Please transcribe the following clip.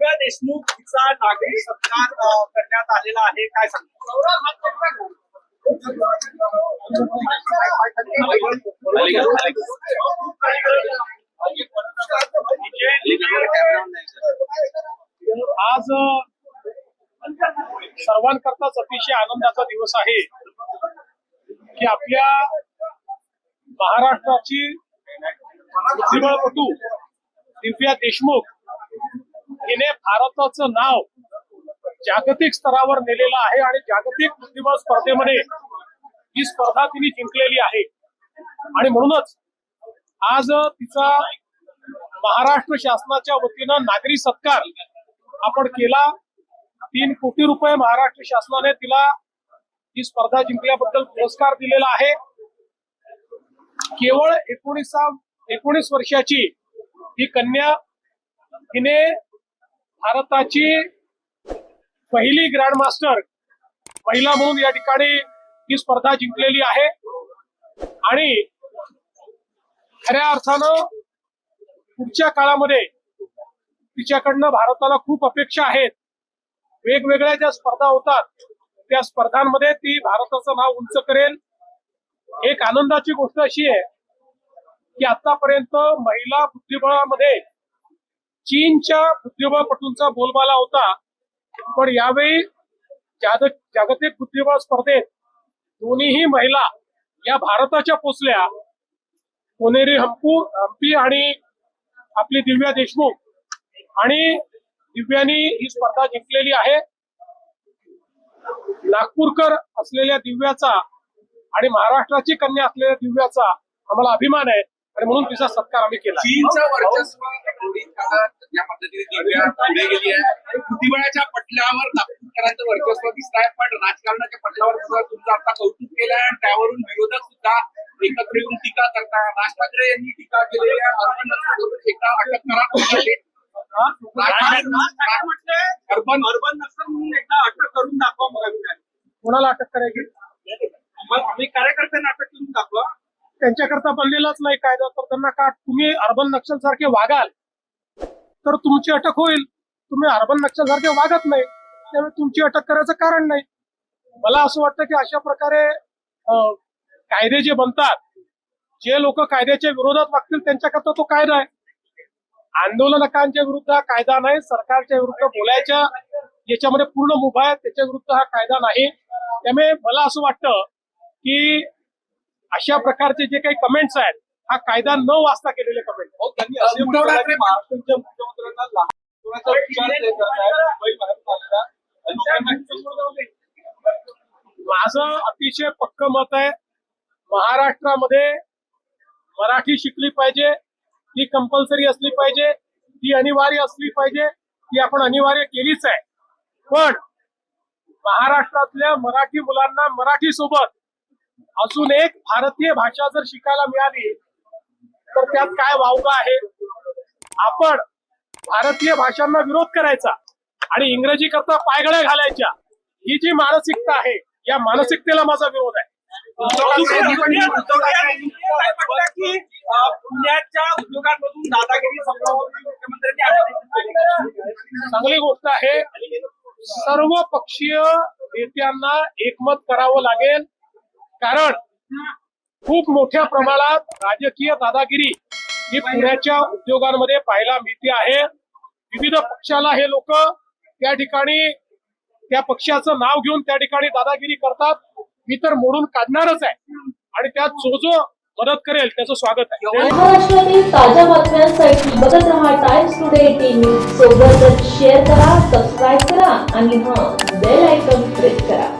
दिव्या देशमुख हिचा नागरिक सत्कार करण्यात आलेला आहे. काय आज सर्वांकरताच अतिशय आनंदाचा दिवस आहे की आपल्या महाराष्ट्राची दिव्या देशमुख हिने भारताचं नाव जागतिक स्तरावर नेलेलं आहे आणि जागतिक बुद्धिबळ स्पर्धेमध्ये ही स्पर्धा तिने जिंकलेली आहे. आणि म्हणूनच आज तिचा महाराष्ट्र शासनाच्या वतीनं नागरी सत्कार आपण केला. तीन कोटी रुपये महाराष्ट्र शासनाने तिला ही स्पर्धा जिंकल्याबद्दल पुरस्कार दिलेला आहे. केवळ एकोणीसा एकोणीस वर्षाची ही कन्या हिने भारताची पहिली ग्रँड मास्टर महिला म्हणून या ठिकाणी ही स्पर्धा जिंकलेली आहे. आणि खऱ्या अर्थानं पुढच्या काळामध्ये तिच्याकडनं भारताला खूप अपेक्षा आहेत. वेगवेगळ्या ज्या स्पर्धा होतात त्या स्पर्धांमध्ये ती भारताचं नाव उंच करेल. एक आनंदाची गोष्ट अशी आहे की आतापर्यंत महिला बुद्धिबळामध्ये चीनच्या बुद्धिबळपटूंचा बोलबाला होता. पण यावेळी जागतिक बुद्धिबळ स्पर्धेत दोन्हीही महिला या भारताच्या पोचल्या. कोनेरी हंपू हंपी आणि आपली दिव्या देशमुख आणि दिव्यानी ही स्पर्धा जिंकलेली आहे. नागपूरकर असलेल्या दिव्याचा आणि महाराष्ट्राची कन्या असलेल्या दिव्याचा आम्हाला अभिमान आहे. आणि म्हणून तिचा सत्कार आम्ही केला. चीनचं वर्चस्व या पद्धतीने दिव्या पुढे गेली आहे. बुद्धिबळाच्या पटलावर नागपूरकरांचं वर्चस्व दिसत आहे पण राजकारणाच्या पटलावर सुद्धा तुमचं आता कौतुक केलं आहे. आणि त्यावरून विरोधक सुद्धा एकत्र येऊन टीका करतात राज ठाकरे यांनी टीका केलेली आहे. नक्षल एकदा अटक करा. अर्बन अर्बन नक्सल म्हणून एकदा अटक करून दाखवा. कोणाला अटक करायची? आम्ही दाखवा त्यांच्याकरता बनलेलाच नाही कायदा. तर त्यांना का तुम्ही अर्बन नक्षल सारखे वागाल? तर तुमची अटक होईल. तुम्ही अर्बन नक्षल सारखे वागत नाही. त्यामुळे तुमची अटक करायचं कारण नाही. मला असं वाटतं की अशा प्रकारे अं, कायदे जे बनतात जे लोक कायद्याच्या विरोधात वागतील त्यांच्याकरता तो कायदा आहे. आंदोलनकांच्या विरुद्ध हा कायदा नाही सरकारच्या विरुद्ध बोलायच्या याच्यामध्ये पूर्ण मुभा आहे त्याच्या विरुद्ध हा कायदा नाही. त्यामुळे मला असं वाटतं की अशा प्रकारचे जे काही कमेंट्स आहेत हा कायदा न वाचता केलेले कमेंट हो, असे उद्धव ठाकरे महाराष्ट्राच्या मुख्यमंत्र्यांना माझं अतिशय पक्क मत आहे महाराष्ट्रामध्ये मराठी शिकली पाहिजे ती कंपल्सरी असली पाहिजे ती अनिवार्य असली पाहिजे ती आपण अनिवार्य केलीच आहे. पण महाराष्ट्रातल्या मराठी मुलांना मराठी सोबत अजून एक भारतीय भाषा जर शिकायला मिळाली तर त्यात काय वावगं आहे? आपण भारतीय भाषांना विरोध करायचा आणि इंग्रजी करता पायगळ्या घालायच्या ही जी मानसिकता आहे या मानसिकतेला माझा विरोध आहे. पुण्याच्या उद्योगांमधून दादागिरी चांगली गोष्ट आहे सर्व पक्षीय नेत्यांना एकमत करावं लागेल. कारण खूप मोठ्या प्रमाणात राजकीय दादागिरी ही पुण्याच्या उद्योगांमध्ये पाहायला मिळते आहे. विविध पक्षाला हे लोक त्या ठिकाणी त्या पक्षाचं नाव घेऊन त्या ठिकाणी दादागिरी करतात. मी तर मोडून काढणारच आहे. आणि त्यात जो जो मदत करेल त्याचं स्वागत आहे. महाराष्ट्रातील ताज्या बातम्यांसाठी बघत राहा टाइम्स टुडे टीव्ही सोबतच शेअर करा सबस्क्राईब करा आणि हा बेल आयकॉन प्रेस करा.